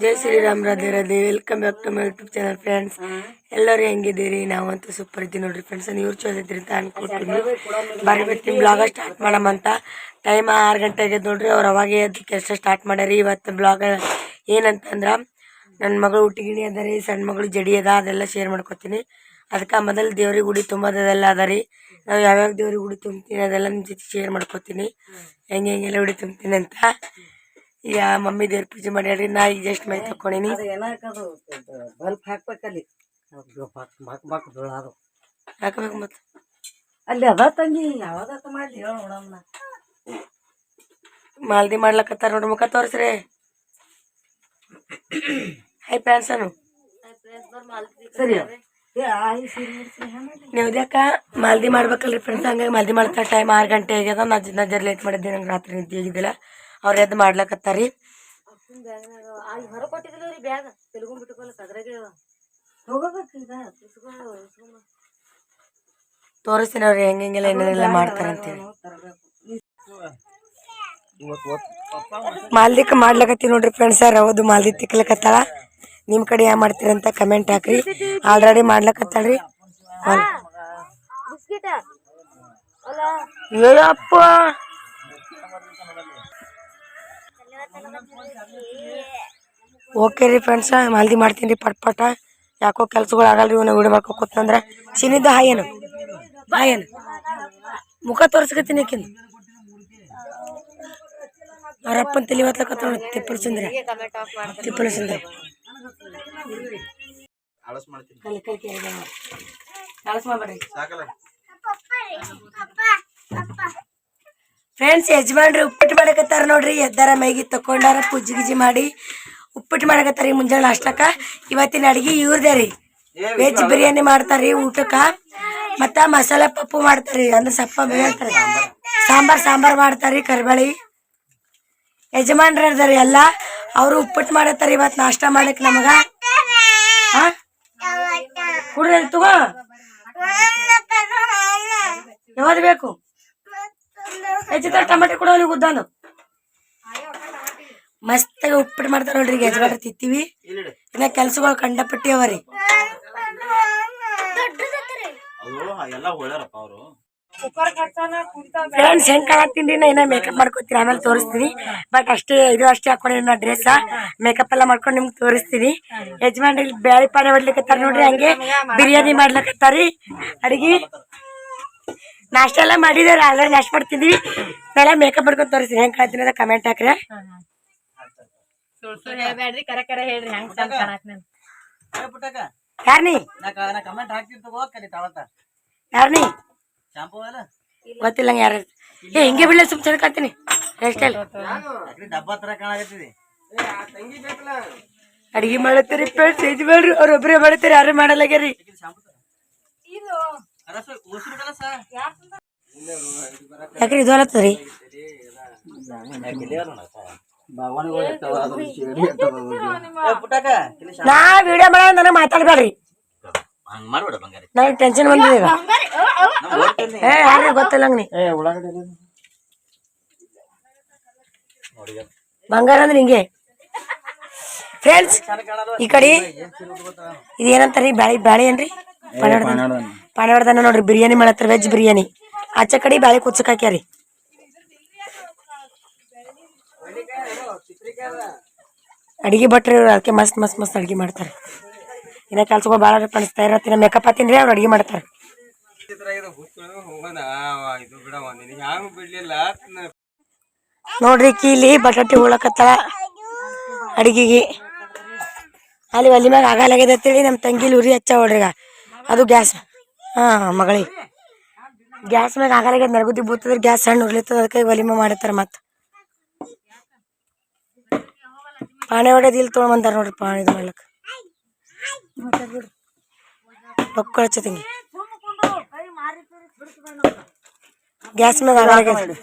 Jai Shriram Radhe Radhe. Welcome back to my YouTube channel friends ಎಲ್ಲರೂ ಹೆಂಗಿದ್ದೀರಿ? ನಾವಂತೂ super ಇದ್ದೀವಿ ನೋಡ್ರಿ ಫ್ರೆಂಡ್ಸ್ ನೀವು ಇದ್ರಿ ಅಂತ ಅನ್ಕೊಳ್ತೀನಿ ಬಾರಿ ಬರ್ತೀನಿ ಬ್ಲಾಗ ಸ್ಟಾರ್ಟ್ ಮಾಡಮಂತ ಟೈಮ್ ಆರು ಗಂಟೆ ಆಗ್ಯದ ನೋಡ್ರಿ. ಅವ್ರು ಅವಾಗೇ ಅದಕ್ಕೆ ಕೆಲಸ ಸ್ಟಾರ್ಟ್ ಮಾಡ್ಯಾರಿ. ಇವತ್ತು ಬ್ಲಾಗ ಏನಂತಂದ್ರೆ ನನ್ನ ಮಗಳು ಹುಟ್ಟಿಗಿಣಿ ಅದ ಸಣ್ಣ ಮಗಳು ಜಡಿ ಅದ, ಅದೆಲ್ಲ ಶೇರ್ ಮಾಡ್ಕೊತೀನಿ. ಅದಕ್ಕೆ ಮೊದಲು ದೇವ್ರಿಗೆ ಗುಡಿ ತುಂಬೋದೆಲ್ಲ ಅದ ರೀ ನಾವು ಯಾವ್ಯಾವ ದೇವ್ರಿಗೆ ಗುಡಿ ತುಂಬ್ತೀನಿ ಅದೆಲ್ಲ ನಿಮ್ಮ ಜೊತೆ ಶೇರ್ ಮಾಡ್ಕೊತೀನಿ. ಹೆಂಗೆ ಹೆಂಗೆಲ್ಲ ಗುಡಿ ತುಂಬ್ತೀನಿ ಅಂತ. ಈಗ ಮಮ್ಮಿ ದೇವ್ರ ಪೂಜೆ ಮಾಡ್ಯಾಡ್ರಿ ನಾ ಈಗ ಜಸ್ಟ್ ಮೈ ತಕೊಂಡಿನಿ ಏನಾಕದು ಬಲ್ಪ್ ಹಾಕ್ಬೇಕಲ್ಲಿ. ಬಾಕ್ ಬಾಕ್ ಹಾಕಬೇಕು ಮತ್ತೆ. ಅಲ್ಲಿ ಅದ ತಂಗಿ ಯಾವಾಗ ಮಾಡ್ಲಿ ಹೇಳ ನೋಡಮ್ಮ ಮಾಲ್ದಿ ಮಾಡ್ಲಕತ್ತಾರ ನೋಡ್ರಿ ಮುಖ ತೋರಿಸ್ರಿ. ಹೈ ಪ್ಯಾನ್ಸನು ಸರಿ. ಯಾಕ ಮಾಲ್ದಿ ಮಾಡ್ಬೇಕಲ್ರಿ ಫ್ರೆಂಡ್ಸ್ ಹಂಗಾಗಿ ಮಾಲ್ದಿ ಮಾಡ್ತಾರೆ ಟೈಮ್ ಆರು ಗಂಟೆ ಆಗ್ಯದ ನಾ ನಾ ಜರ ಲೇಟ್ ಮಾಡಿದ್ದೆ ನಂಗೆ ರಾತ್ರಿ ನಿದ್ದೆ ಆಗಿದ್ದಿಲ್ಲ. ಅವ್ರು ಎದ್ದು ಮಾಡ್ಲಕತ್ತಾರಿ. ತೋರಿಸ್ತೀನಿ ಅವ್ರು ಹೆಂಗೆ ಹೆಂಗೆಲ್ಲ ಏನೇನೆಲ್ಲ ಮಾಡ್ತಾರೆ ಅಂತೇಳಿ. ತರಬೇಕು. ಮಾಲ್ದಿಕ್ ಮಾಡ್ಲಕತ್ತಿ ನೋಡ್ರಿ ಫ್ರೆಂಡ್ಸ್ ಹೌದು ಮಾಲ್ದಿ ತಿಕ್ಲಕತ್ತಾಳ. ನಿಮ್ ಕಡೆ ಯಾವ ಮಾಡ್ತೀರಂತ ಕಮೆಂಟ್ ಹಾಕ್ರಿ. ಆಲ್ರೆಡಿ ಮಾಡ್ಲಕತ್ತಾಳ್ರಿ. ಅಪ್ಪ ಓಕೆ ರೀ ಫ್ರೆಂಡ್ಸ್ ಮಲ್ದಿ ಮಾಡ್ತೀನಿ ರೀ ಪಟ್ ಪಟ ಯಾಕೋ ಕೆಲ್ಸಗಳು ಆಗಲ್ರಿ ಇವನ್ನ ವಿಡಿಯೋ ಮಾಡ್ಕೊ ಕೂತ್ನಂದ್ರ. ಸಿನಿದ್ದ ಹಾಯ್ ಏನು ಹಾಯ್ ಏನು ಮುಖ ತೋರ್ಸ್ಕತ್ತೀನಿ ಆಕಿಂದು ಅವರಪ್ಪನ ಅಪ್ಪನ ತಲೆ ಹೊತ್ತಕತ್ತ ತಿಪ್ಪಲು ಸುಂದ್ರ. ತಿಪ್ಪಲು ಸುಂದ್ರ. ಮಾಡ್ಬೇಡ್ರಿ. ಫ್ರೆಂಡ್ಸ್ ಯಜಮಾನ್ರಿ ಉಪ್ಪಿಟ್ಟು ಮಾಡಕತ್ತಾರ ನೋಡ್ರಿ. ಎದ್ದಾರ ಮೈಗಿ ತಕೊಂಡಾರ ಪೂಜೆ ಗಿಜಿ ಮಾಡಿ ಉಪ್ಪಿಟ್ಟು ಮಾಡಕತ್ತಾರ ಮುಂಜಾನೆ ನಾಷ್ಟಕ್ಕ. ಇವತ್ತಿನ ಅಡಿಗೆ ಇವ್ರದೇ ರೀ. ವೆಜ್ ಬಿರಿಯಾನಿ ಮಾಡ್ತಾರ್ರಿ ಊಟಕ್ಕ. ಮತ್ತ ಮಸಾಲೆ ಪಪ್ಪು ಮಾಡ್ತಾರ್ರಿ ಅಂದ್ರೆ ಸಪ್ಪ ಹೇಳ್ತಾರೆ ಸಾಂಬಾರ್. ಸಾಂಬಾರ್ ಮಾಡ್ತಾರ್ರಿ ಕರ್ಬಳಿ. ಯಜಮಾನ್ರ ಇದಾರೆ ಎಲ್ಲ. ಅವರು ಉಪ್ಪಿಟ್ಟು ಮಾಡತ್ತಾರ ಇವತ್ತು ನಾಷ್ಟ ಮಾಡಕ್ ನಮಗ. ಕುಡ್ರಿ ತಗೋ. ಯಾವ್ದು ಬೇಕು? ಹೆಚ್ಚಿತ ಟಮಾಟೆ ಕೂಡ ಅವ್ರಿಗೆ ಉದ್ದಾನು. ಮಸ್ತಾಗಿ ಉಪ್ಪಿಟ್ಟು ಮಾಡ್ತಾರ ನೋಡ್ರಿ ಯಜಮಾನ್ರ ತಿತ್ತೀವಿ ಇನ್ನ ಕೆಲ್ಸಗಳು ಕಂಡಪಟ್ಟಿ ಅವರಿ. ಫ್ರೆಂಡ್ಸ್ ಹೆಂಗ್ ಕಾಣತ್ತೀನಿ ನಾ ಇನ್ನ ಮೇಕಪ್ ಮಾಡ್ಕೋತೀನಿ ಆಮೇಲೆ ತೋರಿಸ್ತೀನಿ. ಬಟ್ ಅಷ್ಟೇ ಇದು ಅಷ್ಟೇ ಹಾಕೊಂಡಿ ನಾ ಡ್ರೆಸ್ ಮೇಕಪ್ ಎಲ್ಲ ಮಾಡ್ಕೊಂಡು ನಿಮ್ಗೆ ತೋರಿಸ್ತೀನಿ. ಯಜಮಾನ್ರಿ ಬ್ಯಾಳಿ ಪಾನೆ ಮಾಡ್ಲಿಕ್ಕೆ ನೋಡ್ರಿ ಹಂಗೆ. ಬಿರಿಯಾನಿ ಮಾಡ್ಲಕತ್ತಾರಿ ಅಡಿಗೆ. ನಾಷ್ಟ ಎಲ್ಲ ಮಾಡಿದಾರೆ ಆಲ್ರೆಡಿ ನಾಷ್ಟ ಮಾಡ್ತಿದ್ವಿ ಮೇಲೆ ಮೇಕಪ್ ಮಾಡ್ಕೊಂಡು ತೋರಿಸ್ತೀನಿ. ಹೆಂಗ್ ಕಾಣ್ತೀನಿ ಅಂತ ಕಮೆಂಟ್ ಹಾಕ್ರಿ. ಹೇಳ್ಬೇಡ್ರಿ ಕರೆ ಹೇಳ್ರಿ ಹೆಂಗ್ ಯಾರ್ನಿ? ಕಮೆಂಟ್ ಗೊತ್ತಿಲ್ಲ ಯಾರು. ಏ ಹಿಂಗೆ ಬಿಡ್ಲ ಸುಮ್ ಚಂದ ಕಾಣ್ತೀನಿ. ಕಾಣಕತ್ತಿದಿ. ಅಡಿಗೆ ಮಾಡತ್ತೀರಿ ಫ್ರೆಂಡ್ಸ್ ಮಾಡಲ್ಲ ಅವ್ರೊಬ್ರೇ ಮಾಡತ್ತೀರಿ ಯಾರು ಮಾಡಲ್ಲಾಗ್ಯಾರಿ ಯಾಕ್ರಿ ಇದು ಅಲತ್ತದ್ರಿ ನಾ ವಿಡಿಯೋ ಮಾಡ ನನಗೆ ಮಾತಾಡ್ಬೇಡ್ರಿ. ಹಂಗ್ ಮಾಡ್ಬೇಡ ಬಂಗಾರಿ. ನನಗೆ ಟೆನ್ಷನ್ ಬಂದಿದೆ ಏ ಯಾರು ಗೊತ್ತಿಲ್ಲ ನೀ. ಬಂಗಾರ ಅಂದ್ರೆ ಹಿಂಗೆ ಫ್ರೆಂಡ್ಸ್ ಈ ಕಡೆ ಇದು ರೀ ಬ್ಯಾಳಿ ಬ್ಯಾಳಿ ಏನ್ರಿ? ಪಾನವರ್ದನ ನೋಡ್ರಿ, ಬಿರಿಯಾನಿ ಮಾಡತ್ರ ವೆಜ್ ಬಿರಿಯಾನಿ. ಆಚೆ ಕಡೆ ಬ್ಯಾಳಿ ಕುಚ್ಚಕ್ ಹಾಕ್ಯಾರಿ. ಅಡಿಗೆ ಭಟ್ರಿ ಇವ್ರು ಅದಕ್ಕೆ ಮಸ್ತ್ ಮಸ್ತ್ ಮಸ್ತ್ ಅಡಿಗೆ ಮಾಡ್ತಾರೆ. ಇನ್ನ ಕೆಲ್ಸಗಳು ಭಾಳ ಕಾಣಿಸ್ತಾ ಇರತ್ತಿನ ಮೇಕಪ್ ಅವ್ರು ಅಡಿಗೆ ಮಾಡ್ತಾರೆ. ನೋಡ್ರಿ, ಕೀಲಿ ಬಟಾಟೆ ಉಳಕತ್ತಾಳ ಅಡಿಗೆಗೆ. ಅಲ್ಲಿ ಒಲಿ ಮ್ಯಾಗ ಆಗಲಾಗ್ಯದ ಅಂತೇಳಿ ನಮ್ಮ ತಂಗಿಲಿ ಉರಿ ಹಚ್ಚ ಹೊಡ್ರಿಗ. ಅದು ಗ್ಯಾಸ್. ಹಾ, ಮಗಳಿ. ಗ್ಯಾಸ್ ಮ್ಯಾಗ ಆಗಲಾಗ್ಯದ ನರಗುದಿ ಬೂತದ್ರೆ ಗ್ಯಾಸ್ ಸಣ್ಣ ಉರ್ಲಿತ್ತದ, ಅದಕ್ಕೆ ಒಲಿ ಮ್ಯಾಗ ಮಾಡತ್ತಾರ ಮತ್ತೆ. ಪಾಣಿ ಹೊಡೆದು ಇಲ್ಲಿ ತೊಗೊಂಬಂದಾರ ನೋಡ್ರಿ ಪಾಣಿ ಇದು ಮಾಡ್ಲಕ್ಕ ತಂಗಿ ಗ್ಯಾಸ್ ಮ್ಯಾಗ ಆಗಲಾಗ್ಯದ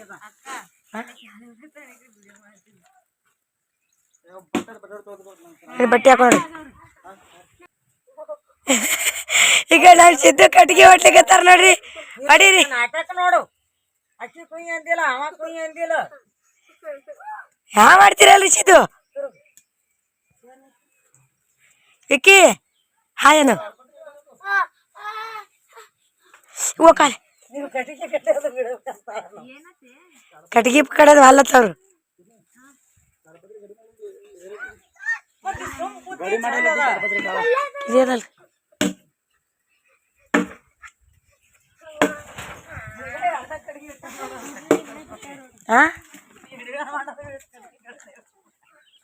ಬಟ್ಟೆ ಹಾಕೊಂಡ್ರಿ ಈಗ ನಾವು ಸಿದ್ದು ಕಟ್ಟಿಗೆ ಹೊಡ್ಲಿಕತ್ತಾರ ನೋಡ್ರಿ ಹೊಡೀರಿ ನಾಟಕ ನೋಡು ಅಕ್ಕಿ ಕುಯ್ಯಿ ಅಂದಿಲ್ಲ ಅವ ಕುಯ್ಯಿ ಅಂದಿಲ್ಲ ಯಾ ಮಾಡ್ತೀರಲ್ರಿ ಸಿದ್ದು ವಿಕ್ಕಿ ಹಾಯ್ ಅನು ಹೋಗಾಲೆ ನೀವು ಕಟ್ಟಿಗೆ ಕಟ್ಟೋದು ಬಿಡ್ಬೇಕಂತ ಕಟ್ಗಿ ಕಡೆದು ಅಲ್ಲತ್ತವ್ರು ಇದೇನಲ್ಲ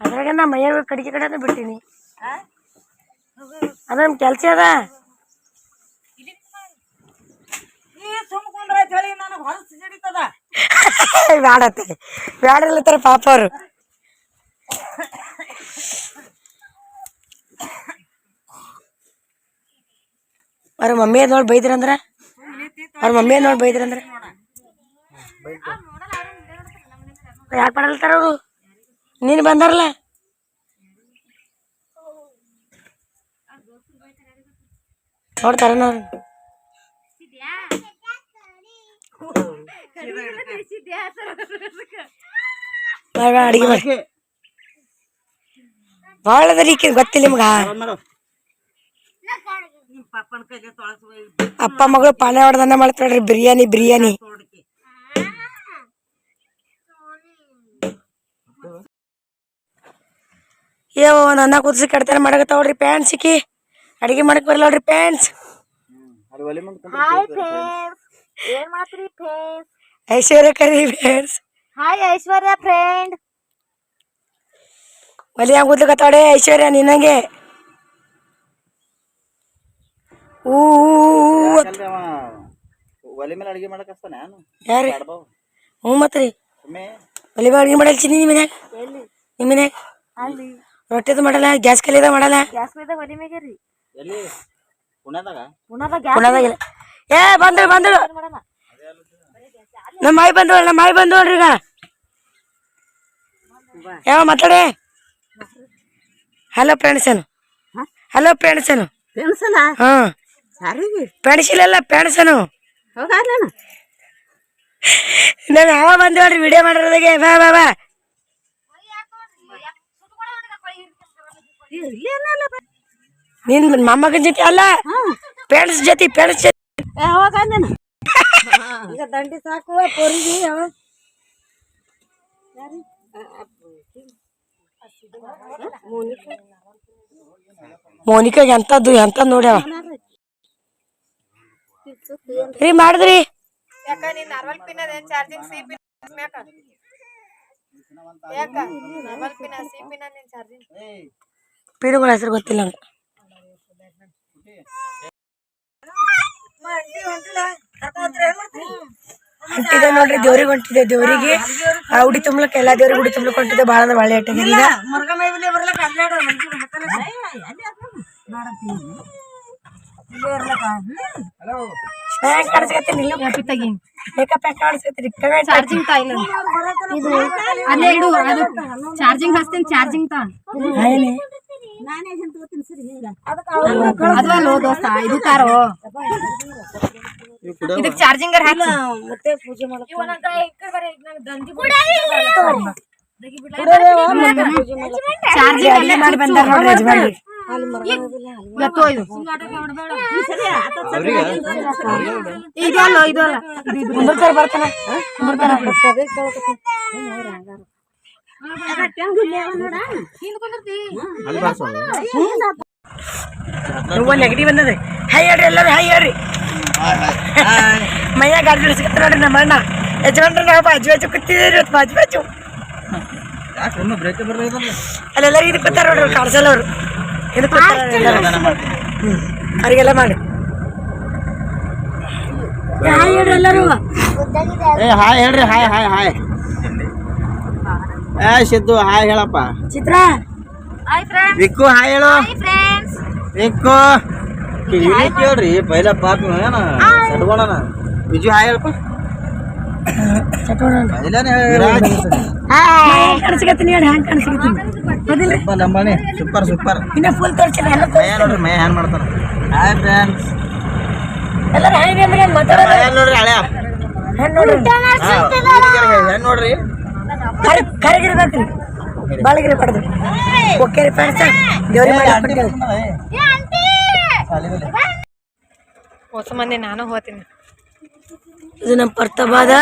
ಅದ್ರಾಗ ನಾ ಮೈಯಾಗ ಕಡಿಗೆ ಕಡೆ ಬಿಟ್ಟಿನಿ. ಅದ ನಮ್ ಕೆಲ್ಸ ಅದ? ಬ್ಯಾಡತ್ತೆ ಬ್ಯಾಡಲ್ಲತ್ತಾರ ಪಾಪ ಅವರು. ಅವ್ರ ಮಮ್ಮಿ ನೋಡಿ ಬೈದ್ರಂದ್ರ? ಅವ್ರ ಮಮ್ಮಿ ನೋಡಿ ಬೈದ್ರಂದ್ರೆ? ಯಾಕೆ ಮಾಡಲ್ತಾರ ಅವರು? ನೀನು ಬಂದಾರಲ್ಲ? ನೋಡ್ತಾರ ಬೇಡ ಅಡಿಗೆ ಮಾಡಿ. ಭಾಳ ಅದ ರೀ ಗೊತ್ತಿಲ್ಲ ನಿಮ್ಗ. ಅಪ್ಪ ಮಗಳು ಪಾನೆ ಹೊಡೆದನ್ನ ಮಾಡ್ತಾಳ್ರಿ ಬಿರಿಯಾನಿ ಬಿರಿಯಾನಿ. ಏ ಏವ ನನ್ನ ಕುದಿಸಿ ಕಡ್ತಾನೆ ಮಾಡಕತ್ತ ನೋಡ್ರಿ ಪ್ಯಾಂಟ್ ಸಿಕ್ಕಿ ಅಡಿಗೆ ಮಾಡಕ್ ಬರಲ್ಲ ನೋಡ್ರಿ ಪ್ಯಾಂಟ್ಸ್ ಫ್ರೆಂಡ್ಸ್ ಐಶ್ವರ್ಯ ಕರಿ ಪ್ಯಾಂಟ್ಸ್ ಹಾಯ್ ಐಶ್ವರ್ಯ ಫ್ರೆಂಡ್ ಒಲಿ ಹಂಗ ಕೂದ್ಲಕತ್ತಾಳೆ ಐಶ್ವರ್ಯ ನಿನ್ನಂಗೆ. ಊ ಒಲೆ ಮೇಲೆ ಅಡಿಗೆ ಮಾಡಕ್ ಹಸ್ತಾನೆ ನಾನು ಯಾರಿ? ಹ್ಞೂ ಮತ್ರಿ ಒಮ್ಮೆ. ಒಲಿ ಮ್ಯಾಗ ಅಡಿಗೆ ಮಾಡಲ್ ಚಿನ್ನಿ ನಿಮ್ಮ ಮನ್ಯಾಗ? ನಿಮ್ಮ ಮನ್ಯಾಗ ರೊಟ್ಟಿದು ಮಾಡಲ್ಲ ಗ್ಯಾಸ್ ಕಲಿದ ಮಾಡಲ್ಲ? ಗ್ಯಾಸ್ మీద ಒಲಿ ರೀ. ಎಲ್ಲಿ? ಪುಣದಾಗಿಲ್ಲ ಏ ಬಂದಳು ಬಂದಳು. ಮಾಡಲ್ಲ. ನಮ್ಮ ಮಾಯಿ ಬಂದವಳು ನಮ್ಮ ಮಾಯಿ ಬಂದವಳ್ರಿ ಈಗ. ಯಾವ ಮಾತಾಡಿ? ಹಲೋ ಫ್ರೆಂಡ್ಸ್ ಏನು? ಹಲೋ ಫ್ರೆಂಡ್ಸ್ ಏನು? ಪೆನ್ಸಲ ಹಾಂ ಯಾರಿಗೆ ಪೆಣಸನು ನಾವು ಯಾವ ಬಂದೇವ್ರಿ ವಿಡಿಯೋ ಮಾಡಿರೋದಾಗೆ ಬಾ ಬಾ ಬಾ ನಿನ್ ಮೊಮ್ಮಗನ ಜೊತೆ ಅಲ್ಲ ಫ್ರೆಂಡ್ಸ್ ಜೊತೆ ಫ್ರೆಂಡ್ಸ್ ಜೊತೆ ಈಗ ದಂಡಿ ಸಾಕು ಪೊರಿಗೆ ಯಾವ ಎಂಥದ್ದು ಎಂತದ್ದು ಎಂತದ್ ನೋಡ್ಯಾವ ರೀ ಮಾಡಿದ್ರಿ. ಯಾಕ ನಾರ್ಮಲ್ ಪಿನ್ ಅದೇನ್ ಚಾರ್ಜಿಂಗ್ ಸಿ ಪಿನ್ ಯಾಕ? ಯಾಕ ನಾರ್ಮಲ್ ಪಿನ್ ಸಿ ಪಿನ್ ಅದೇನ್ ಚಾರ್ಜಿಂಗ್ ಪೀಡುಗಳ ಹೆಸರು ಗೊತ್ತಿಲ್ಲ ನಂಗೆ. ಹೊಂಟಿದೆ ನೋಡ್ರಿ ದೇವ್ರಿಗೆ ಹೊಂಟಿದೆ ದೇವ್ರಿಗೆ. ಆ ಉಡಿ ತುಂಬಲಕ್ಕೆ ಎಲ್ಲಾ ದೇವ್ರಿಗೆ ಉಡಿ ತುಂಬಲಕ್ಕೆ ಹೊಂಟಿದೆ ಭಾಳ ಅಂದ್ರೆ ಭಾಳ ಏಟಾಗಿದೆ ಈಗ ಮುರ್ಗ ಮೈ ಬಿಲೆ ಬರ್ಲಕ್ಕ ಅಲ್ಲಾಡ ಹೆಂಗ್ ಕಾಣಿಸ್ಕತ್ತೀನಿ ಇಲ್ಲ ಮೇಕಪ್ ಹೆಂಗ್ ಕಾಣಿಸ್ಕತ್ತೀನಿ ಕಮೆಂಟ್ ಚಾರ್ಜಿಂಗ್ ತಾ ಇಲ್ಲ ಇದು ಅಲ್ಲೇ ಇಡು ಅದು ಚಾರ್ಜಿಂಗ್ ಹಚ್ತೀನಿ ಚಾರ್ಜಿಂಗ್ ತಾ ಏನೇ ಅದು ಅಲ್ಲೋ ದೋಸ್ತ ಇದು ತಾರೋ ಇದಕ್ ಚಾರ್ಜಿಂಗ್ ಹಾಕಿ ಮತ್ತೆ ಪೂಜೆ ಮಾಡಕ್ ಚಾರ್ಜಿಂಗ್ ಅಲ್ಲೇ ಮಾಡಿ ಬಂದಾರ ನೋಡ್ರಿ ಯಜಮಾನಿ ಎತ್ತೋ ಇದು ಇದು ಅಲ್ಲೋ ಇದು ಅಲ್ಲ ಕುಂದರ್ತಾರ ಬರ್ತಾನ ನೀವು ನೆಗಡಿ ಬಂದದೆ. ಹೈ ಹೇಳ್ರಿ ಎಲ್ಲರೂ ಹೈ ಹೇಳ್ರಿ. ಮೈಯ ಗಾಡಿ ಇಳಿಸ್ಕತ್ತ ನೋಡ್ರಿ ನಮ್ಮ ಅಣ್ಣ. ಯಜಮಾನ್ರಿ ನಾವು ಬಾಜು ಬಾಜು ಕೂತಿದ್ದೀರಿ ಬಾಜು ಬಾಜು. ಅಲ್ಲೆಲ್ಲ ಅಲ್ಲೆಲ್ಲರೂ ಇದು ಕೂತಾರ ನೋಡ್ರಿ ಕಾಡ್ಸಲ್ ಹ್ಞೂ ಅವ್ರಿಗೆಲ್ಲ ಮಾಡಿ. ಹಾಯ್ ಹೇಳ್ರಿ ಎಲ್ಲರೂ. ಏ ಹಾಯ್ ಹೇಳ್ರಿ ಹಾಯ್ ಹಾಯ್ ಹಾಯ್. ಏ ಸಿದ್ದು ಹಾಯ್ ಹೇಳಪ್ಪ. ಚಿತ್ರ. ವಿಕ್ಕು ಹಾಯ್ ಹೇಳು. ಹಾಯ್ ಫ್ರೆಂಡ್ಸ್ ವಿಕ್ಕು ಕಿವಿ ಕೇಳ್ರಿ ಪೈಲ ಪಾಪ ಏನ? ಸಡ್ಗೋಣನ ಬಿಜು ಹಾಯ್ ಹೇಳಪ್ಪ. ಕಾಣಿಸ್ಕತ್ತೀನಿ ಹೇಳಿ ಹ್ಯಾಂಗೆ ಕಾಣಿಸ್ಕತ್ತೀನಿ? ಸ್ವಲ್ಪ ಲಂಬಾಣಿ ಸೂಪರ್ ಸೂಪರ್. ಇನ್ನ ಫುಲ್ ತೋರಿಸಿಲ್ಲ ಎಲ್ಲ ಮಯ ನೋಡ್ರಿ ಮಯ ಮಾಡ್ತಾರ ಹಾಯ್ ಫ್ರೆಂಡ್ಸ್ ಎಲ್ಲರೂ ಅಂದ್ರೆ ಮಾತಾಡೋದು? ನೋಡ್ರಿ ಹಳೆ. ಹೆಣ್ಣು ನೋಡ್ರಿ. ಹೆಣ್ ನೋಡ್ರಿ. ಕರೆ ಕರೆಗಿರ್ಬೇಕ್ರಿ ಬಾಳಗಿರಿ ಪಡೆದು. ಓಕೆ ರೀ ಫ್ರೆಂಡ್ಸ್ ದೇವ್ರಿ ಮಾಡಿ ಹಾಕ್ಬಿಟ್ಟೇವೆ. ಹೊಸ ಮಂದಿ ನಾನು ಹೋಗ್ತೀನಿ. ಇದು ನಮ್ಮ ಪರ್ತಬಾದ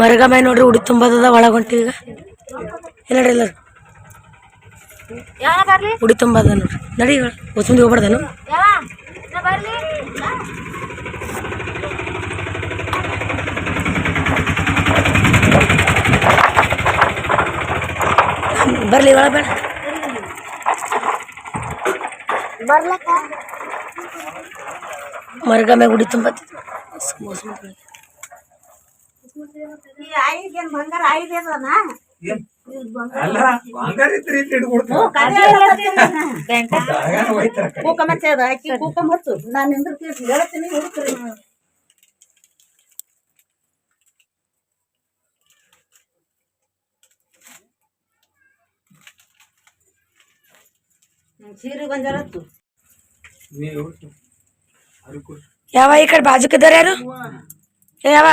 ಮರಗಮೈ ನೋಡ್ರಿ ಉಡಿ ತುಂಬದ ಒಳಗ್ ಹೊಂಟಿವಿ ಈಗ. ಇಲ್ಲ ನೋಡ್ರಿ ಎಲ್ಲರೂ? ಉಡಿ ತುಂಬದ ನೋಡ್ರಿ. ನಡಿ ಹೊಸಂದಿ ಹೋಗ್ಬಾರ್ದನು ಬರ್ಲಿ? ಒಳ ಬೇಡ ಮರಗಮೆ ಉಡಿ ತುಂಬತ್ತಿತ್ತು ಕೂಕ ಮತ್ತೆ ಅದ ಹಾಕಿ ಕೂಕ ಮತ್ತು ನಾನು ನಿಂದಿರ್ತೀನಿ ಹೇಳ್ತೀನಿ ಹುಡುಕ್ರಿ. ಸೀರೆ ಬಂಜಾರತ್ತು ಯಾವ ಈ ಕಡೆ ಬಾಜುಕಿದ್ದಾರೆ ಯಾರು? ಏ ಯಾವ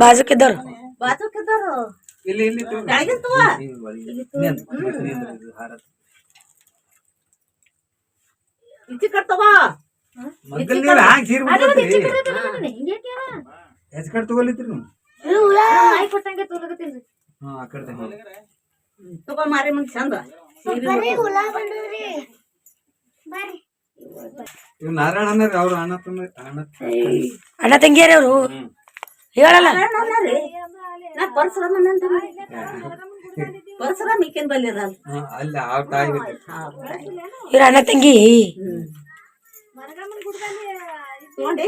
ಬಾಜುಕಿದ್ದವ್ರು ಬಾಜುಕಿದ್ದಾರು ಇಲ್ಲಿ ಇಲ್ಲಿ ಕೆಳಗಿಂತವ ಇಚ್ಚಿ ಕಟ್ತವ ಹೆಚ್ಕಡ್ ತಗೊಲಿತ್ರಿ ನೀವು ಹಾ ಆ ಕಡೆ ತಗೊಳ್ಳಿ. ತಗೋ ಮಾರಿ ಮುಂದೆ ಚಂದ ಸೀರೆ ಇವ್ ನಾರಾಯಣ ಅಂದ್ರೆ ಅವ್ರ ಅಣ್ಣ ತಮ್ಮ ಅಣ್ಣ ಅಣ್ಣ ತಂಗಿಯರೇ ಅವರು ಹೇಳಲ್ಲ. ನಾ ಪರಶುರಾಮ ಈಕೆನ್ ಬಲ್ಲಿರಲ್ಲ ಹಾ, ಅಲ್ಲಿ ಆ ತಾಯಿ ಬಿಟ್ಟು. ಇವ್ರ ಅಣ್ಣ ತಂಗಿ. ನೋಡಿ.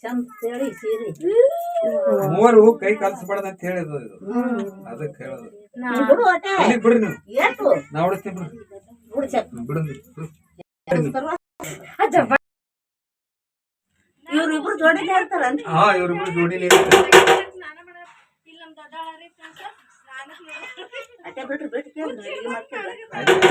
ಚಂದ ಹೇಳಿ ಸೀರೆ. ಮೂವರು ಕೈ ಕಲ್ಸ್ಬಾರ್ದು ಅಂತ ಹೇಳಿದ್ರು ಇದು. ಅದಕ್ಕೆ ಹೇಳೋದು. ಇಲ್ಲಿ ಬಿಡ್ರಿ ನೀವು ಏಟು ನಾ ಹೊಡಿಸ್ತೀನಿ ಬಿಡ್ರಿ ಬಿಡು ಇವ್ರಿಬ್ರು ಜೋಡಿನೇ ಇರ್ತಾರ ಹಾ ಇವ್ರಿಬ್ರು ಜೋಡಿಲಿ ಅಟ್ಟೆ ಬಿಟ್ರು ಬಿಟ್ಟು ಕೇಳ್ರಿ ಇಲ್ಲಿ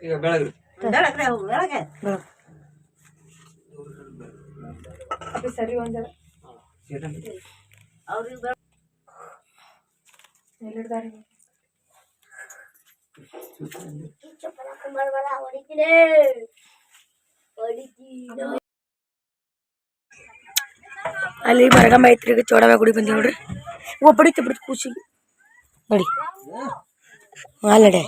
ಈಗ ಬೆಳಗ್ರಿ ಬೆಳಗ್ರೆ ಅವು ಬೆಳಗ್ಗೆ ಸರಿ ಒಂದ್ ಅವ್ರಿಗೆ ಬೆಳ- ಅಲ್ಲಿ ಮರಗಮ್ಮ ಐತ್ರಿ ಚೋಡವ ಗುಡಿ ಬಂದಿ ನೋಡ್ರಿ. ಓ ಬಡಿತ ಬಿಡ್ತು ಕೂಸಿಗೆ ನೋಡಿ ಅಲ್ಲಡೆ.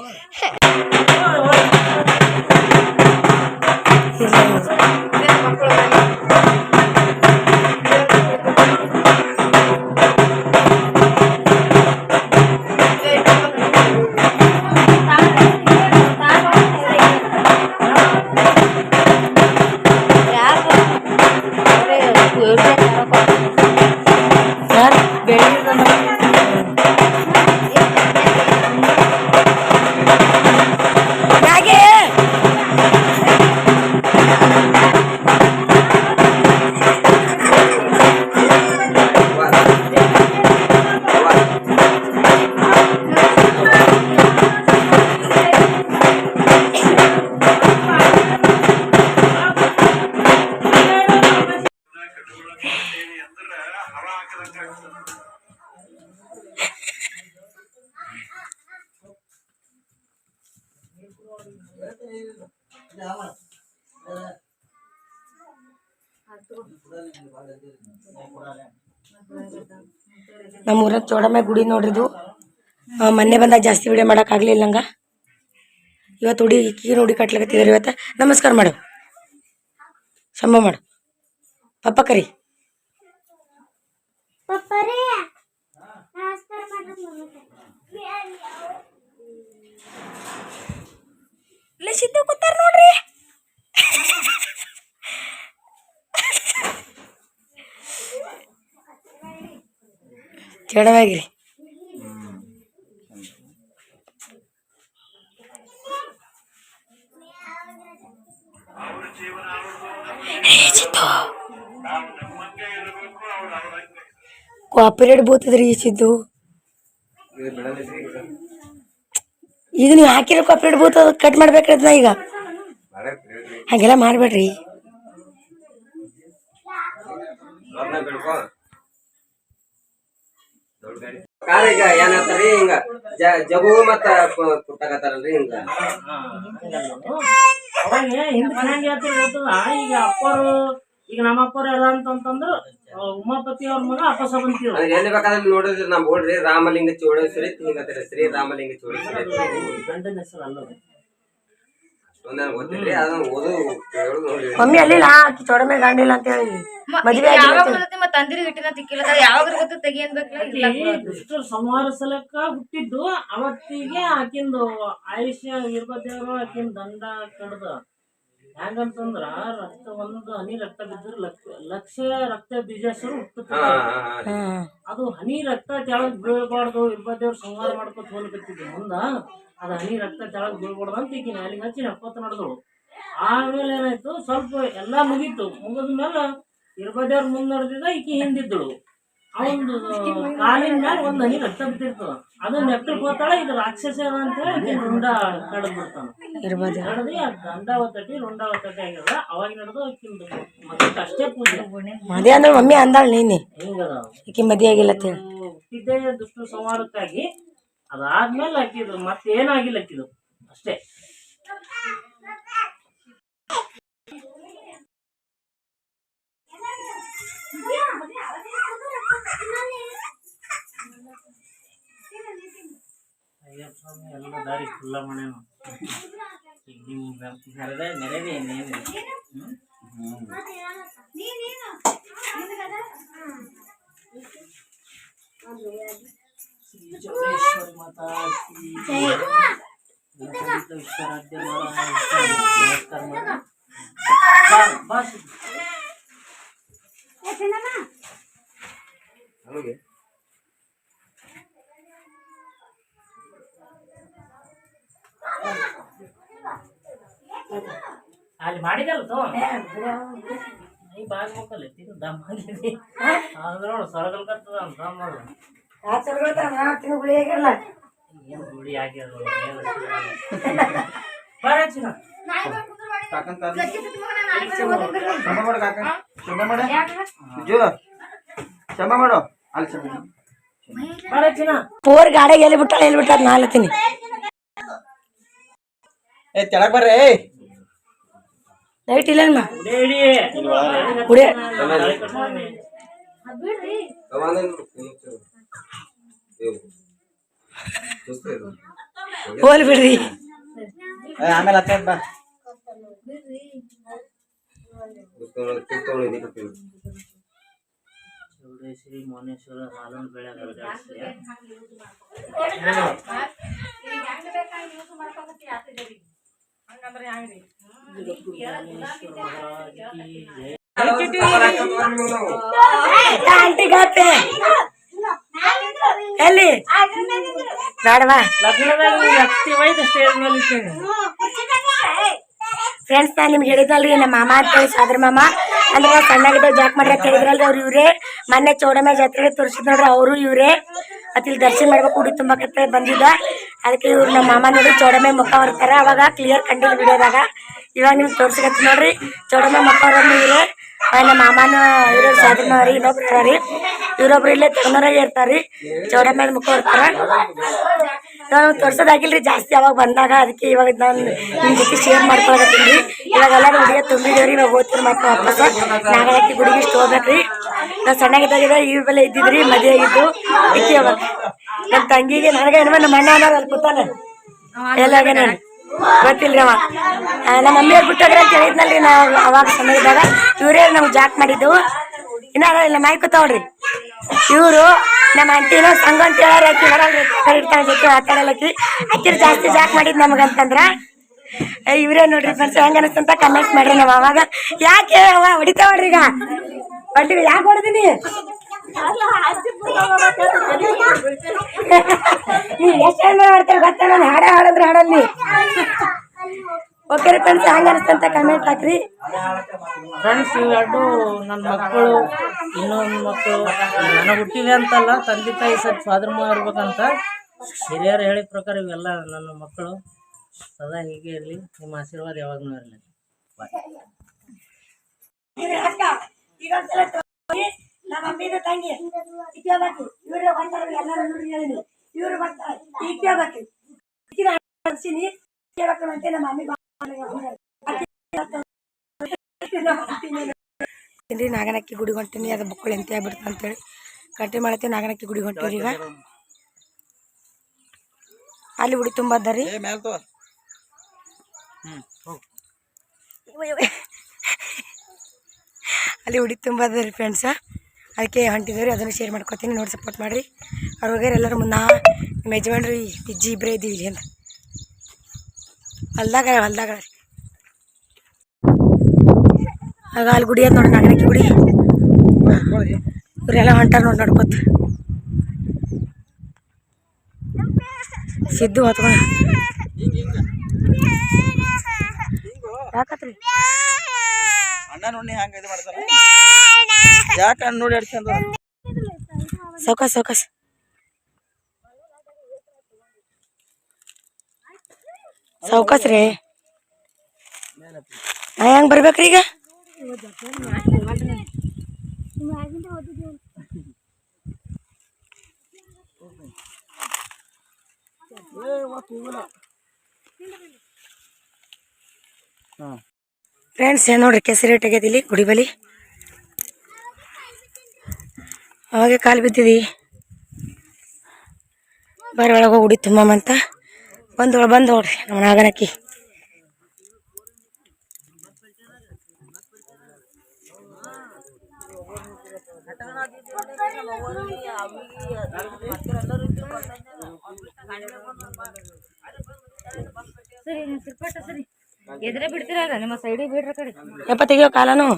ನಮ್ಮ ಊರಾಗ ಚೌಡಮ್ಮ ಗುಡಿ ನೋಡ್ರಿದು. ಮೊನ್ನೆ ಬಂದಾಗ ಜಾಸ್ತಿ ವಿಡಿಯೋ ಮಾಡೋಕ್ಕಾಗಲಿಲ್ಲ ನಂಗೆ. ಇವತ್ತು ಹುಡಿ ಈಕಿಗೆ ನೋಡಿ ಕಟ್ಲಕತ್ತಿದ್ದಾರೆ ಇವತ್ತು. ನಮಸ್ಕಾರ ಮಾಡು. ಶಂಭ ಮಾಡು. ಪಪ್ಪ ಕರಿ. ಸಿದ್ದು ಕೂತಾರ ನೋಡ್ರಿ. ಚೌಡವಾಗಿರಿ ಕಾಪಿರೇಟ್ ಬೂತದ್ರಿ ಸಿದ್ದು ಇದು ನೀವು ಹಾಕಿರೋ ಕೋಪರೇಟ್ ಬೂತ್ ಕಟ್ ಮಾಡ್ಬೇಕ್ರಿ ಈಗ. ಹಾಗೆಲ್ಲ ಮಾಡ್ಬೇಡ್ರಿ. ಕಾರ ಈಗ ಏನಾಗ್ತಾರಿ ಹಿಂಗ ಜಗು ಮತ್ತ ಕುಟ್ಟಕತ್ತಾರಲ್ರಿ ಹಿಂಗ. ಅವಾಗ ಹಿಂದ್ ಮನ್ಯಾಗ ಹೇಳ್ತಿರ್ ಈಗ ಅಪ್ಪರು ಈಗ ನಮ್ಮ ಅಪ್ಪರು ಎಲ್ಲ ಅಂತಂತಂದ್ರು ಉಮಾಪತಿ ಅವ್ರ ಮಗ ಅಪ್ಪ ಸಬಂತಿ ಎಲ್ಲಿ ಬೇಕಾದ್ರೆ ನೋಡಿದ್ರೆ ನಮ್ ನೋಡ್ರಿ ರಾಮಲಿಂಗ ಚೋಡೇಶ್ವರಿ ಹಿಂಗತ್ತಾರೆ ಶ್ರೀ ರಾಮಲಿಂಗ ಚೋಳೇಶ್ವರಿ. ಗಂಡನ ಹೆಸರು ಅಲ್ಲ ಅದು. ಒಂದ್ ಗೊತ್ತಿಲ್ರಿ ಅದನ್ನ ಓದು ಹೇಳುದು ನೋಡ್ರಿ ಮಮ್ಮಿ ಅಲ್ಲಿಲ್ಲ ಆಕಿ ಚೌಡಮೆ ಗಂಡಿಲ್ಲ ಅಂತ ಹೇಳಿ. ಮದ್ವೆ ತಂದಿರಿ ಗಿಟ್ಟಿನ ತಿಕ್ಕಿಲ್ಲ. ಯಾವಾಗ ಗೊತ್ತು ತೆಗಿಯನ್ಬೇಕಲ್ಲ ಸಂಹಾರ ಸಲಕ್ಕ ಹುಟ್ಟಿದ್ದು ಅವತ್ತಿಗೆ ಆಕಿಂದು ಆಯುಷ್ಯ ಇರ್ಬದೇವ್ರು ಆಕಿನ ದಂಡ ಕಡ್ದ. ಹೆಂಗಂತಂದ್ರ ರಕ್ತ ಒಂದು ಹನಿ ರಕ್ತ ಬಿದ್ದ್ರ ಲಕ್ಷ ಲಕ್ಷ ರಕ್ತ ಬೀಜ ಹಾ ಹುಟ್ಟುತ್ತದೆ ಹಾ. ಹಾ. ಹ್ಮ್ ಅದು ಹನಿ ರಕ್ತ ಕೆಳಗ್ ಬೀಳ್ಬಾರ್ದು ಇರ್ಬದೇವ್ರು ಸಂಹಾರ ಮಾಡ್ಕೊತ ಹೋಗ್ಲಿಕತ್ತಿದ್ದೆ. ಮುಂದ ಅದು ಹನಿ ರಕ್ತ ಕೆಳಗೆ ಬೀಳ್ಬಾರ್ದು ಅಂತ ಈಗಿನ ಅಲ್ಲಿಗೆ ಹಚ್ಚಿ ನಕ್ಕೋತ ನಡೆದಳು. ಆಮೇಲೆ ಏನಾಯ್ತು? ಸ್ವಲ್ಪ ಎಲ್ಲಾ ಮುಗೀತು. ಮುಗಿದ ಮೇಲೆ ಇರ್ಬದೇವ್ರ ಮುಂದ್ ನಡೆದಿದ್ದ ಈಕಿ ಹಿಂದಿದ್ದಳು. ಅವನು ಕಾಲಿನ ಮೇಲೆ ಒಂದು ಹನಿ ರಕ್ತ ಬಿದ್ದಿರ್ತದ. ಅದು ನೆಕ್ಕಕ್ ಹೋತಾಳ ಇದು ರಾಕ್ಷಸ ಅಂತ ಹೇಳಿ ರುಂಡ ಕಡದ್ ಬಿಡ್ತಾನ. ಕಡದಿ ಆ ದಂಡಾವತಟಿ ರುಂಡಾವತಟಿ ಆಗ್ಯದ ಅವಾಗ ನಡೆದು ಆಕಿಂದು ಮತ್ತೆ ಅಷ್ಟೇ ಪೂಜೆ. ಮದಿ ಅಂದ್ರೆ ಮಮ್ಮಿ ಅಂದಾಳ ನೀನೆ. ಹಿಂಗದ? ಈಕಿ ಮದಿ ಆಗಿಲ್ಲ ದುಷ್ಟ ಸಂಹಾರಕ್ಕಾಗಿ ಅದಾದ್ಮೇಲೆ ಹಾಕಿದ್ರು ಮತ್ತೇನಾಗಿಲ್ಲ ಹಾಕಿದ್ರು, ಅಷ್ಟೇ. ಅಯ್ಯಪ್ಪ ಸ್ವಾಮಿ, ಎಲ್ಲ ದಾರಿ ಫುಲ್ಲ ಮಾಡ್ಯಾನ ಈಗ ನಿಮ್ಮ ನೆರೆದೇ ನೆರೆದೇ ಏನೇನು ಶ್ರೀ ಅಲ್ಲಿ ಮಾಡಿದಲ್ಲ ತೋ. ನೀ ಬಾಗ್ಬೇಕಲ್ಲ ತಿನ್ನು ದಮ್ ಆಗಿದೆ ಅದ್ರ ನೋಡು ಸೊರಗಲ್ಕತ್ತದ ದಮ್ ಅದು. ಶಂಭ ಮಾಡು ಕಾಕ ಶಂಭ ಮಾಡ ಜೋ ಶಂಭ ಮಾಡು ಅಲ್ಲಿ ಪೋರ್ ಗಾಡಿ ಎಲ್ಲಿ ಬಿಟ್ಟಾಳ ಎಲ್ಲಿ ಬಿಟ್ಟಾಳ ನಾ ಅಲ್ಲತ್ತೀನಿ ಏ ತೆಳಗ್ ಬರ್ರಿ ಏ. ನೈಟ್ ಇಲ್ಲ ಗುಡಿ ಹೋಲ್ ಬಿಡ್ರಿ ಏ, ಆಮೇಲೆ ಹತ್ತ ಬಾ ಚೌಡೇಶ್ವರಿ ಮೌನೇಶ್ವರ ಹಾಲನ್ ಬೆಳೆ ಆಂಟಿ ಗಾತೆ ಎಲ್ಲಿ? ಬೇಡವಾ ಫ್ರೆಂಡ್ಸ್ ನಾನು ನಿಮ್ಗೆ ಹೇಳಿದ್ನಲ್ರಿ ನಮ್ಮ ಮಾಮ ಅಂತ ಹೇಳಿ ಸಾದ್ರ ಮಾಮ. ಅಂದ್ರೆ ಸಣ್ಣಗಿದ್ದ ಜಾಕ್ ಮಾಡ್ರಿ ಅಂತ ಹೇಳಿದ್ರಲ್ರಿ ಅವ್ರು ಇವ್ರೆ. ಮೊನ್ನೆ ಚೌಡಮ್ಮ ಜಾತ್ರೆಗೆ ತೋರಿಸಿದ್ ನೋಡ್ರಿ ಅವರು ಇವರೇ. ಮತ್ತಿಲ್ಲಿ ದರ್ಶನ ಮಾಡ್ಬೇಕು ಉಡಿ ತುಂಬಕತ್ತ ಬಂದಿದ್ದ. ಅದಕ್ಕೆ ಇವ್ರು ನಮ್ಮ ಮಾಮ ನೋಡಿ ಚೌಡಮ್ಮ ಮುಖ ಬರ್ತಾರೆ ಅವಾಗ ಕ್ಲಿಯರ್ ಕಂಡಿಲ್ಲ ವಿಡಿಯೋದಾಗ ಇವಾಗ ನಿಮ್ಗೆ ತೋರ್ಸಕತ್ತಿ ನೋಡ್ರಿ. ಚೌಡಮ್ಮ ಮುಖ ಹೊರಮ್ಮ ಇವ್ರೆ. ನಮ್ಮ ಮಾಮನ ಇರೋ ಸಾಧನ ರೀ ಇನ್ನೊಬ್ರು ಇದಾರ. ರೀ ಇವ್ರೊಬ್ರು ಇಲ್ಲೇ ತಗೊಂಡಾಗ ಇರ್ತಾರ್ರಿ ಚೌಡಮ್ಮ ಮುಖ ಇರ್ತಾರ ನಾನು ತೋರ್ಸೋದಾಗಿಲ್ರಿ ಜಾಸ್ತಿ ಅವಾಗ ಬಂದಾಗ ಅದಕ್ಕೆ ಇವಾಗ ನಾನು ನಿಮ್ಮ ಜೊತೆ ಶೇರ್ ಮಾಡ್ಕೊಳಕತ್ತೀನಿ. ಇವಾಗೆಲ್ಲ ಹುಡುಗ ತುಂಬಿದೇವ್ರಿ ಇವಾಗ ಹೋಗ್ತೀರಿ ಮತ್ತೆ ವಾಪಸ್. ನಾಗಲಕ್ಕಿ ಗುಡಿಗೆ ಇಷ್ಟು ಹೋಗ್ಬೇಕ್ರಿ. ನಾನು ಸಣ್ಣಗಿದ್ದಾಗ ಈ ಬೆಲೆ ಇದ್ದಿದ್ರಿ ಮದುವೆ ಆಗಿದ್ದು. ಇಕ್ಕಿ ಅವಾಗ ನನ್ನ ತಂಗಿಗೆ ನನಗೆ ಏನೋ ನಮ್ಮ ಅಣ್ಣ ಅನ್ನೋರು ಅಲ್ಲಿ ಕೂತಾನೆ. ಎಲ್ಲ ನಾನು ಗೊತ್ತಿಲ್ರಿ ಅವ. ಆ, ನಮ್ಮ ಮಮ್ಮಿ ಅವ್ರು ಬಿಟ್ಟೋಗ್ರೆ ಅಂತ ಹೇಳಿದ್ನಲ್ರಿ ನಾವು ಅವಾಗ ಸಮಯದಾಗ. ಇವರೇ ನಮ್ಗೆ ಜಾಕ್ ಮಾಡಿದ್ದೆವು. ಇನ್ನ ಇಲ್ಲ ಮೈ ಕೂತಾವ್ರಿ. ಇವರು ನಮ್ಮ ಆಂಟಿನೂ ಸಂಘ ಅಂತ ಹೇಳಾರ ಆಕಿ ಬರಲ್ರಿ. ಕೈ ಇಡ್ತಾಳೆ ಜೊತೆ ಮಾತಾಡಲಕ್ಕಿ ಜಾಸ್ತಿ ಜಾಕ್ ಮಾಡಿದ್ ನಮಗಂತಂದ್ರ. ಇವ್ರೇ ನೋಡ್ರಿ ಫ್ರೆಂಡ್ಸ್ ಹೆಂಗ ಅನಿಸ್ತಂತ ಕಮೆಂಟ್ ಮಾಡ್ರಿ ನಾವು ಅವಾಗ. ಯಾಕೆ ಅವ ಹೊಡಿತಾವ್ರಿ ಈಗ ಹೊಡಿ ಯಾಕೆ ಹೊಡೆದಿನಿ? ನೀ ಎಷ್ಟು ಹೆಣ್ಣು ಮಾಡ್ತೀರಿ ಗೊತ್ತಾ? ನಾನು ಹಾಡ ಹಾಡಿದ್ರೆ ಹಾಡಲ್ಲಿ ಓಕೆ ರೀ ಫ್ರೆಂಡ್ಸ್ ಹೆಂಗ ಅನಿಸ್ತಂತ ಕಮೆಂಟ್ ಹಾಕ್ರಿ. ಫ್ರೆಂಡ್ಸ್ ಇವೆರಡು ನನ್ನ ಮಕ್ಕಳು ಇನ್ನೊಂದು ಮಕ್ಕಳು ನನಗೆ ಹುಟ್ಟಿವೆ ಅಂತಲ್ಲ ತಂದೆ ತಾಯಿ ಸ್ವಲ್ಪ ಸ್ವಾಧರ್ಮ ಇರ್ಬೇಕಂತ ಹಿರಿಯರು ಹೇಳಿದ ಪ್ರಕಾರ ಇವೆಲ್ಲ ನನ್ನ ಮಕ್ಕಳು. ಸದಾ ಹೀಗೆ ಇರಲಿ. ನಿಮ್ಮ ಆಶೀರ್ವಾದ ಯಾವಾಗಲೂ ಇರಲಿ. ತೋರಿ ನಮ್ಮ ಮಮ್ಮಿದು ತಂಗಿ ಇಕ್ಕೋಬೇಕು ಇವ್ರ ಬರ್ತಾರೆ ಎಲ್ಲರೂ ಇವರು ಹೇಳಿನಿ ಇವ್ರು ಬರ್ತಾರೆ ಇಕ್ಕೋಬೇಕು ಇಕ್ಕಿನ ಅನ್ಸಿನಿ ಕೇಳಬೇಕು ಅಂತ ನಮ್ಮ ಮಮ್ಮಿ ತಿನ್ರಿ ನಾಗನಕ್ಕಿ ಗುಡಿ ಹೊಂಟೀನಿ ಅದು ಬುಕ್ಕಳು ಎಂತ ಆಗ್ಬಿಡ್ತು ಅಂತೇಳಿ. ಕಟ್ಟಿ ಮಾಡತ್ತೆ ನಾಗನಕ್ಕಿ ಗುಡಿ ಹೊಂಟೀರಿ ಈಗ. ಅಲ್ಲಿ ಉಡಿ ತುಂಬ ಅದರಿ ಏ ಮ್ಯಾಲ್ ತೋ ಅಲ್ಲಿ ಹುಡಿ ತುಂಬ ಅದರಿ ರೀ ಫ್ರೆಂಡ್ಸ ಅದಕ್ಕೆ ಹೊಂಟಿದ್ದೀವಿ ರೀ ಅದನ್ನು ಶೇರ್ ಮಾಡ್ಕೊತೀನಿ, ನೋಡಿ ಸಪೋರ್ಟ್ ಮಾಡಿರಿ. ಅವ್ರು ಹೋಗ್ಯಾರ ಎಲ್ಲರೂ ಮುನ್ನ, ನಿಮ್ಮ ಯಜಮಾನ್ರಿ ಇಜ್ಜಿ ಇಬ್ಬರೇ ಇದ್ದೀವಿ ಇಲ್ಲಿ ಅಂತ. ಹೊಲ್ದಾಗ ಹೊಲ್ದಾಗ ಆಗ ಅಲ್ಲಿ ಗುಡಿ ಅದು ನೋಡಿ, ನಾಗನಕ್ಕಿ ಗುಡಿ. ಇವರೆಲ್ಲ ಹೊಂಟಾರ ನೋಡಿ ನೋಡ್ಕೊತ. ಸಿದ್ದು ಹೊತ್ಕೊಂಡು ಯಾಕತ್ರಿ? ಅಣ್ಣ ನೋಡಿ ಹಂಗ ಇದು ಮಾಡ್ತಾರ. ಯಾಕ ನೋಡಿ ಅಡ್ಸಂದ ಸೌಕಾಸ್ ಸೌಕಾಸ್. ಸೌಕಾಸ್ ರೀ. ನಾ ಹೆಂಗ್ ಬರ್ಬೇಕ್ರಿ ಈಗ? ಫ್ರೆಂಡ್ಸ್ ಏನ್ ನೋಡ್ರಿ? ಕೆಸರಿ ಇಲ್ಲಿ ಗುಡಿ ಬಲಿ. ಅವಾಗೆ ಕಾಲು ಬಿದ್ದಿದಿ? ಬರೀ ಒಳಗೆ ಹೋಗಿ ಉಡಿ ತುಂಬಂತ ಬಂದು ಒಳ ಬಂದು ನೋಡ್ರಿ ನಮ್ಮ ನಾಗನಕ್ಕಿ. ಎದ್ರೆ ಬಿಡ್ತೀರ ನಿಮ್ಮ ಸೈಡಿಗೆ ಬಿಡ್ರ ಕಡೆ. ಎಪ್ಪ ತೆಗಿಯೋ ಕಾಲನು?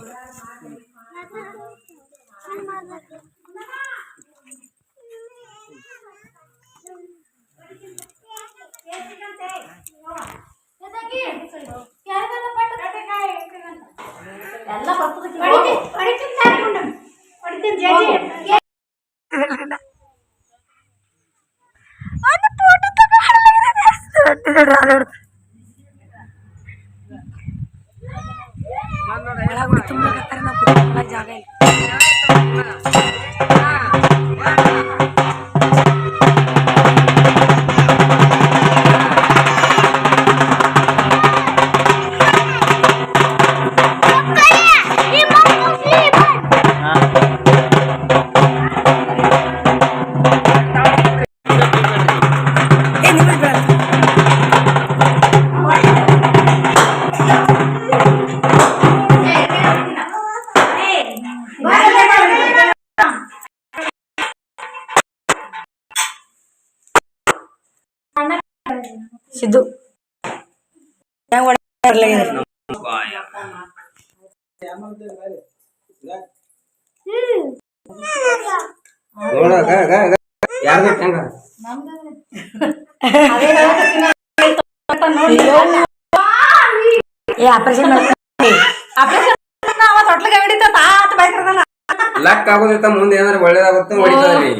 ಲಕ್ ಆಗೋದಿರ್ತ ಮುಂದೆ ಏನಾರ ಒಳ್ಳೇದಾಗುತ್ತೆ ಹೊಡಿತದ್ರಿ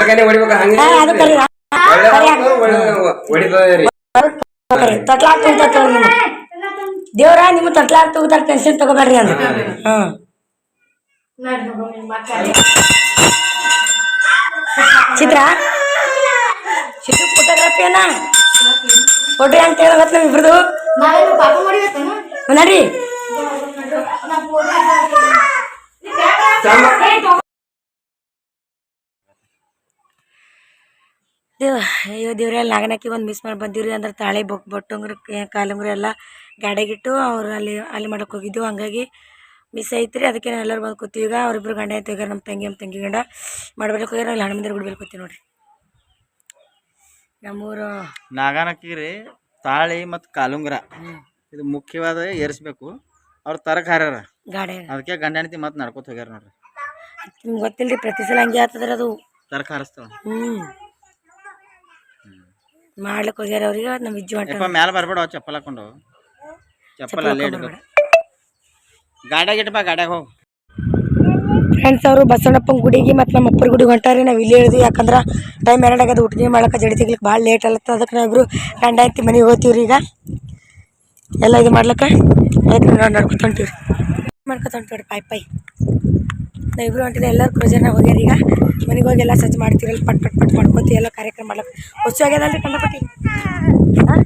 ಕೈಲಿ ಹೊಡಿಬೇಕ ಹಂಗ ಅದು ಕರಿ. ಹೊಡಿತದ್ರಿ ತೊಟ್ಲಾಕ್ ತುಂಬ ನಿಮ್ಮ ದೇವ್ರ ನಿಮ್ಮ ತೊಟ್ಲಾಕ್ ತಗೋತಾರ ಟೆನ್ಷನ್ ತಗೋಬೇಡ್ರಿ ಅಂತ ಹ್ಮ್. ಚಿತ್ರ ಶಿಶು ಫೋಟೋಗ್ರಫಿ ಅನ್ನ ಫೋಟೋ ಹೆಂಗ್ ತೆಗೆದಾಗತ್ತ ನಮ್ ಇಬ್ರದು ನಾವೇನು ಪಾಪ ಮಾಡಿಬೇಕೇನು ನಡಿ ದೇವ ಅಯ್ಯೋ ದೇವ್ರಿ ಅಲ್ಲಿ ನಾಗನಕ್ಕಿ ಒಂದು ಮಿಸ್ ಮಾಡಿ ಬಂದಿವ್ರಿ ಅಂದ್ರೆ ತಾಳೆ ಬೊಕ್ ಬಟ್ಟುಂಗ್ರ ಕಾಲುಂಗ್ರ ಎಲ್ಲ ಗಾಡಿಗಿಟ್ಟು ಅವ್ರು ಅಲ್ಲಿ ಅಲ್ಲಿ ಮಾಡಕ್ಕೆ ಹೋಗಿದ್ದು ಹಂಗಾಗಿ ಮಿಸ್ ಐತ್ರಿ. ಅದಕ್ಕೆ ನಾವು ಎಲ್ಲರೂ ಬಂದು ಕೂತೀವಿ. ಈಗ ಅವ್ರಿಬ್ರು ಗಂಡ ಆಯ್ತು. ಈಗ ನಮ್ಮ ತಂಗಿ ನಮ್ಮ ತಂಗಿ ಗಂಡ ಮಾಡ್ಬೇಕು ಹೋಗ್ಯಾರ ಅಲ್ಲಿ ಹಣ್ಣು ಮಂದಿರ ಬಿಡ್ಬೇಕು ಕೂತೀವಿ ನೋಡ್ರಿ. ನಮ್ಮೂರು ನಾಗಾನಕ್ಕಿರಿ ತಾಳಿ ಮತ್ತು ಕಾಲುಂಗ್ರ. ಇದು ಮುಖ್ಯವಾದ ಏರಿಸ್ಬೇಕು. ಅವ್ರು ತರಕ್ ಹಾರ್ಯಾರ. ಗಾಡಿ ಅದಕ್ಕೆ ಗಂಡ ಹೆಂಡತಿ ಮತ್ತೆ ನಡ್ಕೊತ ಹೋಗ್ಯಾರ ನೋಡ್ರಿ. ನಿಮ್ಗೆ ಗೊತ್ತಿಲ್ರಿ ಪ್ರತಿ ಸಲ ಹಂಗೆ ಆಗ್ತದ್ರ ಅದು. ತರಕ್ ಹಾರಿಸ್ತಾವ. ಹ್ಞೂ ಮಾಡ್ಲಿಕ್ಕೆ ಹೋಗ್ಯಾರ ಅವ್ರಿಗೆ ನಮ್ಮ ಇಜ್ಜಿ ಹೊಂಟ ಯಪ್ಪ ಮ್ಯಾಲ ಬರ್ಬೇಡ ಅವ್ ಚಪ್ಪಲ್ ಹಾಕೊಂಡು. ಚಪ್ಪಲ್ ಅಲ್ಲೇ ಇಡ್ಬೇಕು. ಗಾಡ್ಯಾಗ ಗಾಡ್ಯಾಗ ಹೋಗಿ. ಫ್ರೆಂಡ್ಸ್ ಅವರು ಬಸವಣ್ಣಪ್ಪನ ಗುಡಿಗೆ ಮತ್ತು ನಮ್ಮ ಅಪ್ಪರ ಗುಡಿಗೆ ಹೊಂಟಾರಿ ನಾವು ಇಲ್ಲಿ ಹೇಳಿದ್ವಿ ಯಾಕಂದ್ರೆ ಟೈಮ್ ಎರಡು ಆಗ್ಯದ ಊಟ ಮಾಡಕ್ಕೆ ಜಡಿ ತೆಗಿಲಿಕ್ಕೆ ಭಾಳ ಲೇಟ್ ಅಲ್ಲತ್ತ ಅದಕ್ಕೆ ನಾವಿಬ್ರು ಗಂಡ ಐತಿ ಮನೆಗೆ ಹೋಗ್ತೀವಿ ರೀ ಈಗ. ಎಲ್ಲ ಇದು ಮಾಡ್ಲಿಕ್ಕೆ? ಆಯ್ತು ನಾವು ನಡ್ಕೊತ ಹೊಂಟೀವಿ ಮಾಡ್ಕೊತಾನೆ ಹೊಂಟೋಡಿ ಪಾಯ್ ಪಾಯ್. ನಾವು ಇಬ್ಬರು ಹೊಂಟಿದೆ ಎಲ್ಲರೂ ಕ್ರೋಜರ್ನಾಗ ಹೋಗ್ಯಾರ ಈಗ. ಮನೆಗೆ ಹೋಗಿ ಎಲ್ಲ ಸಜ್ಜು ಮಾಡ್ತೀರಲ್ಲ, ಪಟ್ ಪಟ್ ಪಟ್ ಮಾಡ್ಕೊತೀವಿ, ಎಲ್ಲ ಕಾರ್ಯಕ್ರಮ ಮಾಡ್ಲಕ್ಕೆ ಹೊಸ ಆಗ್ಯದಲ್ಲ ರೀ ಹಾಂ?